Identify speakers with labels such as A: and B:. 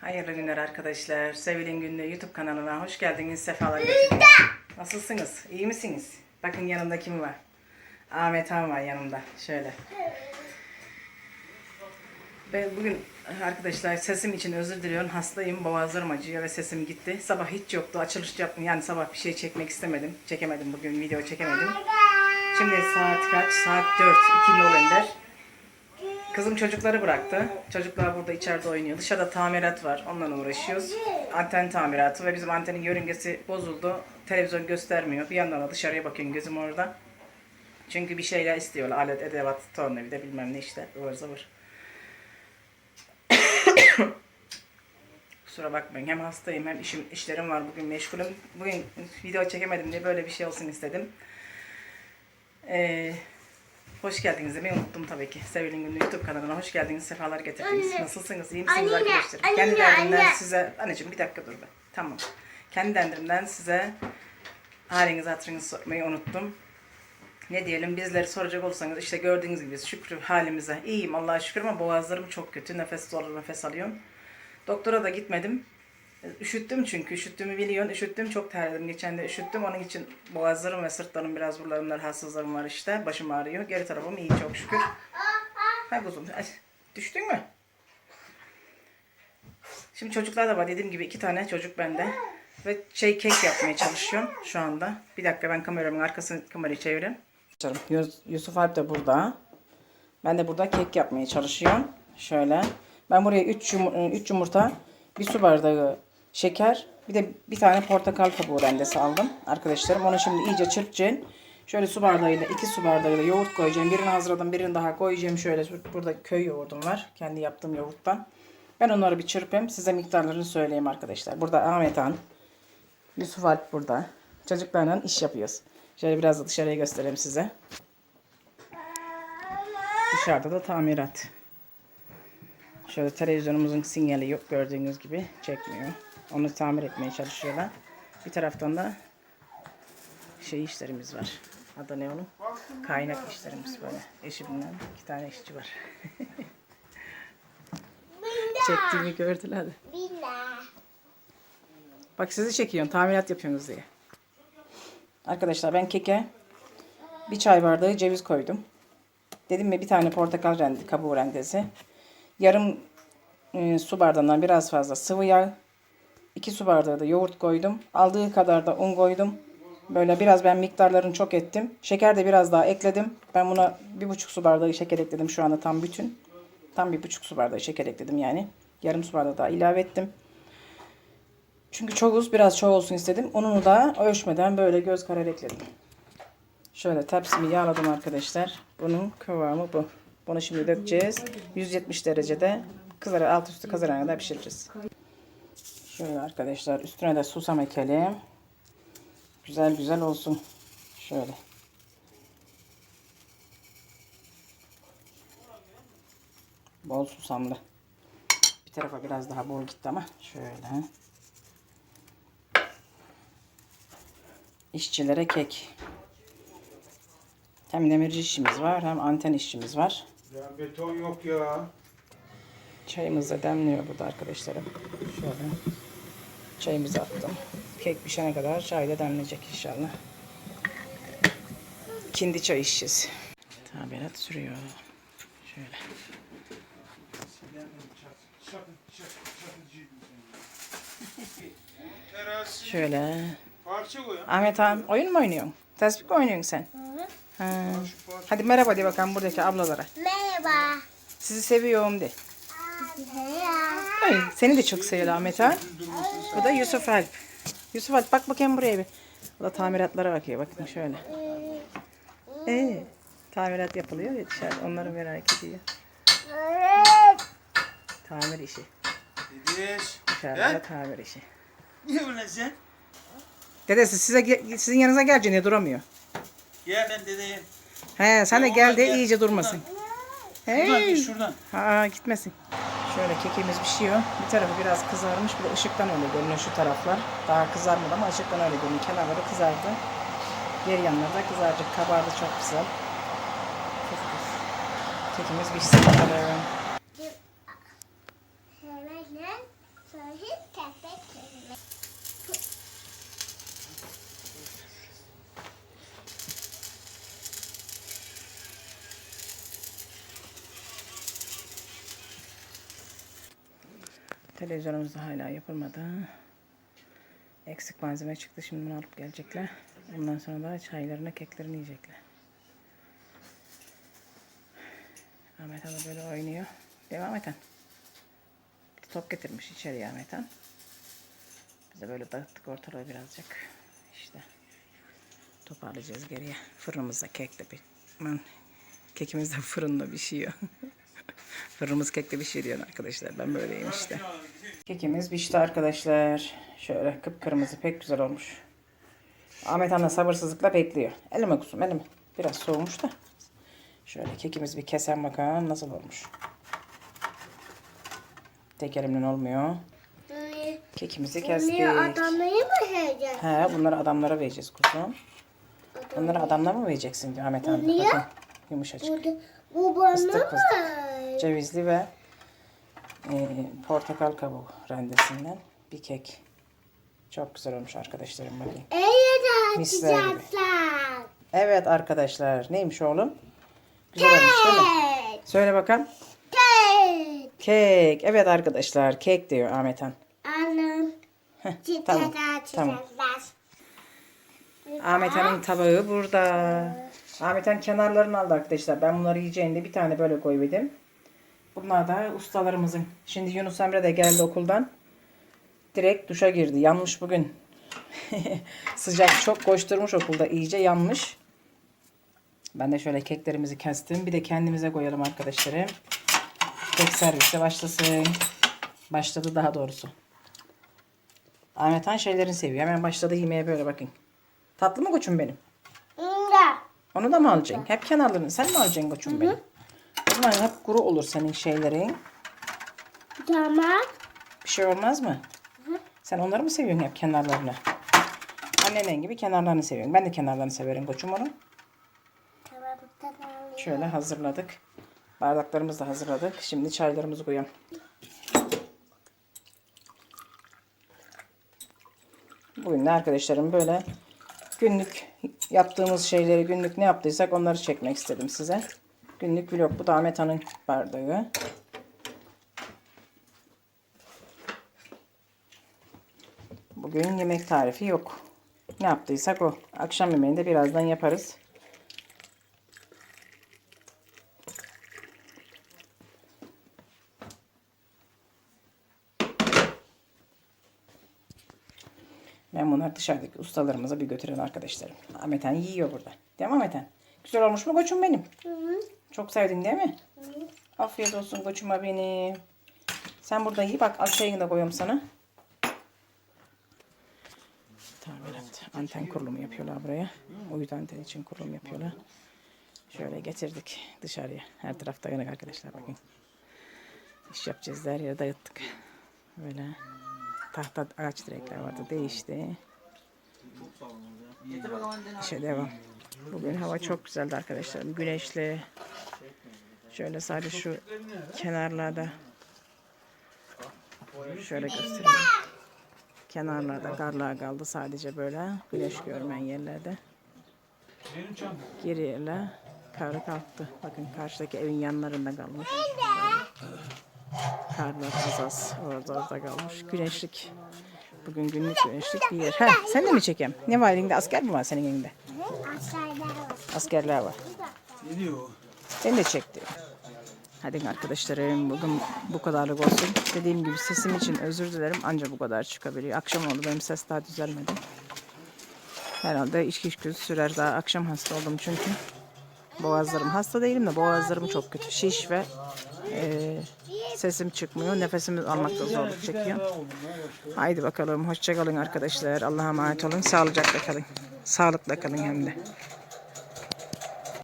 A: Hayırlı günler arkadaşlar. Sevil'in Günlüğü YouTube kanalına hoş geldiniz. Sefalar getirdiniz. Nasılsınız? İyi misiniz? Bakın yanımda kim var? Ahmet Han var yanımda. Şöyle. Ben bugün arkadaşlar sesim için özür diliyorum. Hastayım. Boğazlarım acıyor ve sesim gitti. Sabah hiç yoktu. Açılış yaptım. Yani sabah bir şey çekmek istemedim. Çekemedim bugün. Video çekemedim. Şimdi saat kaç? Saat 4. 2 November. Kızım çocukları bıraktı. Çocuklar burada içeride oynuyor. Dışarıda tamirat var. Onunla uğraşıyoruz. Anten tamiratı ve bizim antenin yörüngesi bozuldu. Televizyon göstermiyor. Bir yandan da dışarıya bakıyorum gözüm orada. Çünkü bir şeyler istiyorlar. Alet, edevat, tornavida bilmem ne işte. ıvır zıvır. Kusura bakmayın. Hem hastayım hem işim işlerim var. Bugün meşgulüm. Bugün video çekemedim diye böyle bir şey olsun istedim. Ee, hoş geldiniz demeyi unuttum tabii ki. Sevil'in Günlüğü YouTube kanalına hoş geldiniz. Sefalar getirdiniz.
B: Anne.
A: Nasılsınız? İyi misiniz
B: Anne,
A: arkadaşlar?
B: anne,
A: Kendi derdimden
B: anne.
A: size... Anneciğim bir dakika dur be. Tamam. Kendi derdimden size halinizi hatırınızı sormayı unuttum. Ne diyelim bizleri soracak olsanız işte gördüğünüz gibi şükür halimize. İyiyim Allah'a şükür ama boğazlarım çok kötü. Nefes zor nefes alıyorum. Doktora da gitmedim. Üşüttüm çünkü. Üşüttüğümü biliyorsun. Üşüttüm çok terledim. Geçen de üşüttüm. Onun için boğazlarım ve sırtlarım biraz buralarımda rahatsızlarım var işte. Başım ağrıyor. Geri tarafım iyi çok şükür. Ha kuzum. Ay, düştün mü? Şimdi çocuklar da var. Dediğim gibi iki tane çocuk bende. Ve şey kek yapmaya çalışıyorum şu anda. Bir dakika ben kameramın arkasını kamerayı çevireyim. Yus- Yusuf Alp de burada. Ben de burada kek yapmaya çalışıyorum. Şöyle. Ben buraya 3 3 yumurta, bir su bardağı şeker, bir de bir tane portakal kabuğu rendesi aldım arkadaşlarım. Onu şimdi iyice çırpacağım. Şöyle su bardağıyla, iki su bardağıyla yoğurt koyacağım. Birini hazırladım, birini daha koyacağım. Şöyle burada köy yoğurdum var. Kendi yaptığım yoğurttan. Ben onları bir çırpayım. Size miktarlarını söyleyeyim arkadaşlar. Burada Ahmet Han, Yusuf Alp burada. Çocuklarla iş yapıyoruz. Şöyle biraz da dışarıya göstereyim size. Dışarıda da tamirat. Şöyle televizyonumuzun sinyali yok gördüğünüz gibi çekmiyor. Onu tamir etmeye çalışıyorlar. Bir taraftan da şey işlerimiz var. Adı ne onun? Kaynak işlerimiz böyle. Eşimle iki tane işçi var. Çektiğimi gördüler de. Bak sizi çekiyorum tamirat yapıyorsunuz diye. Arkadaşlar ben keke bir çay bardağı ceviz koydum. Dedim mi bir tane portakal rendi, kabuğu rendesi. Yarım e, su bardağından biraz fazla sıvı yağ. 2 su bardağı da yoğurt koydum. Aldığı kadar da un koydum. Böyle biraz ben miktarlarını çok ettim. Şeker de biraz daha ekledim. Ben buna bir buçuk su bardağı şeker ekledim şu anda tam bütün. Tam bir buçuk su bardağı şeker ekledim yani. Yarım su bardağı daha ilave ettim. Çünkü çok uz biraz çok olsun istedim. Ununu da ölçmeden böyle göz kararı ekledim. Şöyle tepsimi yağladım arkadaşlar. Bunun kıvamı bu. Bunu şimdi dökeceğiz. 170 derecede kızar alt üstü kızarana kadar pişireceğiz. Şöyle arkadaşlar üstüne de susam ekelim. Güzel güzel olsun. Şöyle. Bol susamlı. Bir tarafa biraz daha bol gitti ama şöyle. İşçilere kek. Hem demirci işimiz var hem anten işimiz var.
C: Ya beton yok ya.
A: Çayımız da demliyor burada arkadaşlarım. Şöyle. Çayımızı attım. Kek pişene kadar çay da demlenecek inşallah. Kindi çay içeceğiz. Tabirat sürüyor. Şöyle. Şöyle. Ahmet Han oyun mu oynuyorsun? Tespih mi oynuyorsun sen? Ha. Hadi merhaba de bakalım buradaki ablalara.
B: Merhaba.
A: Sizi seviyorum de. Ay, seni de çok seviyor Ahmet. Bu da Yusuf Alp. Yusuf Alp bak bakayım buraya bir. O da tamiratlara bakıyor. Bakın şöyle. Ee, tamirat yapılıyor ya dışarıda. Onları merak ediyor. Tamir işi.
C: Dediş.
A: Dışarıda tamir işi.
C: Niye böyle sen?
A: Dedesi size sizin yanınıza gelince niye duramıyor?
C: Gel ben dedeyim.
A: He sen de gel de iyice durmasın.
C: Şuradan
A: Hey.
C: git şuradan.
A: Ha gitmesin. Şöyle kekimiz pişiyor. Bir tarafı biraz kızarmış. Bir de ışıktan öyle görünüyor şu taraflar. Daha kızarmadı ama ışıktan öyle görünüyor. Kenarları kızardı. Diğer yanları da kızaracak. Kabardı çok güzel. Kekimiz pişsin Televizyonumuz da hala yapılmadı. Eksik malzeme çıktı. Şimdi bunu alıp gelecekler. Ondan sonra da çaylarını, keklerini yiyecekler. Ahmet Han böyle oynuyor. Mi Ahmet Han? Top getirmiş içeriye Ahmet Han. Biz de böyle dağıttık ortalığı birazcık. İşte toparlayacağız geriye. Fırınımızda kekle bir... Aman, kekimiz de fırında pişiyor. Fırınımız kekle pişiriyor arkadaşlar. Ben böyleyim işte. Kekimiz pişti arkadaşlar. Şöyle kıpkırmızı pek güzel olmuş. Ahmet Hanım sabırsızlıkla bekliyor. Elime kusum elime. Biraz soğumuş da. Şöyle kekimiz bir kesen bakalım nasıl olmuş. Tek elimle olmuyor. Kekimizi kestik.
B: bunları adamları mı yiyeceğiz?
A: He, bunları adamlara vereceğiz kuzum. Bunları adamlara mı vereceksin diyor Ahmet Hanım.
B: Niye?
A: Bakın yumuşacık.
B: Bu, bu bana mı?
A: Cevizli ve e, portakal kabuğu rendesinden bir kek. Çok güzel olmuş arkadaşlarım Misler gibi.
B: açacaklar.
A: Evet arkadaşlar neymiş oğlum? Güzel olmuş değil mi?
B: Kek.
A: Söyle bakalım.
B: Kek.
A: Kek. Evet arkadaşlar kek diyor Ahmet Han.
B: Çiçek
A: tamam. Tamam. Ahmet Han'ın tabağı burada. Ahmet Han kenarlarını aldı arkadaşlar. Ben bunları yiyeceğinde bir tane böyle koymadım. Bunlar da ustalarımızın. Şimdi Yunus Emre de geldi okuldan. Direkt duşa girdi. Yanmış bugün. Sıcak çok koşturmuş okulda. iyice yanmış. Ben de şöyle keklerimizi kestim. Bir de kendimize koyalım arkadaşlarım. Kek servise başlasın. Başladı daha doğrusu. Ahmet Han şeylerini seviyor. Hemen başladı yemeye böyle bakın. Tatlı mı koçum benim? Onu da mı alacaksın? Hep kenarlarını sen mi alacaksın koçum benim? Zaman hep kuru olur senin şeylerin.
B: Tamam.
A: Bir şey olmaz mı? Sen onları mı seviyorsun hep kenarlarını? Annen gibi kenarlarını seviyorsun. Ben de kenarlarını severim koçum onun. Şöyle hazırladık. Bardaklarımızı da hazırladık. Şimdi çaylarımızı koyalım. Bugün de arkadaşlarım böyle günlük yaptığımız şeyleri günlük ne yaptıysak onları çekmek istedim size. Günlük vlog. Bu da Ahmet Han'ın bardağı. Bugün yemek tarifi yok. Ne yaptıysak o. Akşam yemeğini de birazdan yaparız. Ben bunları dışarıdaki ustalarımıza bir götürelim arkadaşlarım. Ahmet Han yiyor burada. Değil mi Ahmet Han? Güzel olmuş mu koçum benim?
B: Hı hı.
A: Çok sevdin değil mi?
B: Hı.
A: Afiyet olsun koçuma benim. Sen burada iyi bak çayını da koyuyorum sana. Tamirat. Anten kurulumu yapıyorlar buraya. Uydu anteni için kurulum yapıyorlar. Şöyle getirdik dışarıya. Her tarafta yanık arkadaşlar bakın. İş yapacağız her yere dağıttık. Böyle tahta ağaç direkler vardı değişti. İşe devam. Bugün hava çok güzeldi arkadaşlar. Güneşli. Şöyle sadece şu kenarlarda şöyle göstereyim. Kenarlarda karlar kaldı sadece böyle güneş görmeyen yerlerde. Geriye karı kalktı. Bakın karşıdaki evin yanlarında kalmış. Karlar az az orada orada kalmış. Güneşlik. Bugün günlük güneşlik bir yer. Ha, sen de mi çekeyim? Ne var elinde? Asker mi var senin elinde?
B: Aşağıda var.
A: Askerler var.
C: Ne diyor?
A: Ben de çektim. Hadi arkadaşlarım bugün bu kadarlık olsun. Dediğim gibi sesim için özür dilerim. Anca bu kadar çıkabiliyor. Akşam oldu benim ses daha düzelmedi. Herhalde içki güz sürer daha. Akşam hasta oldum çünkü. Boğazlarım hasta değilim de boğazlarım çok kötü. Şiş ve eee, sesim çıkmıyor. Nefesimi almakta zorluk çekiyor. Haydi bakalım. Hoşça kalın arkadaşlar. Allah'a emanet olun. Sağlıcakla kalın. Sağlıkla kalın hem de.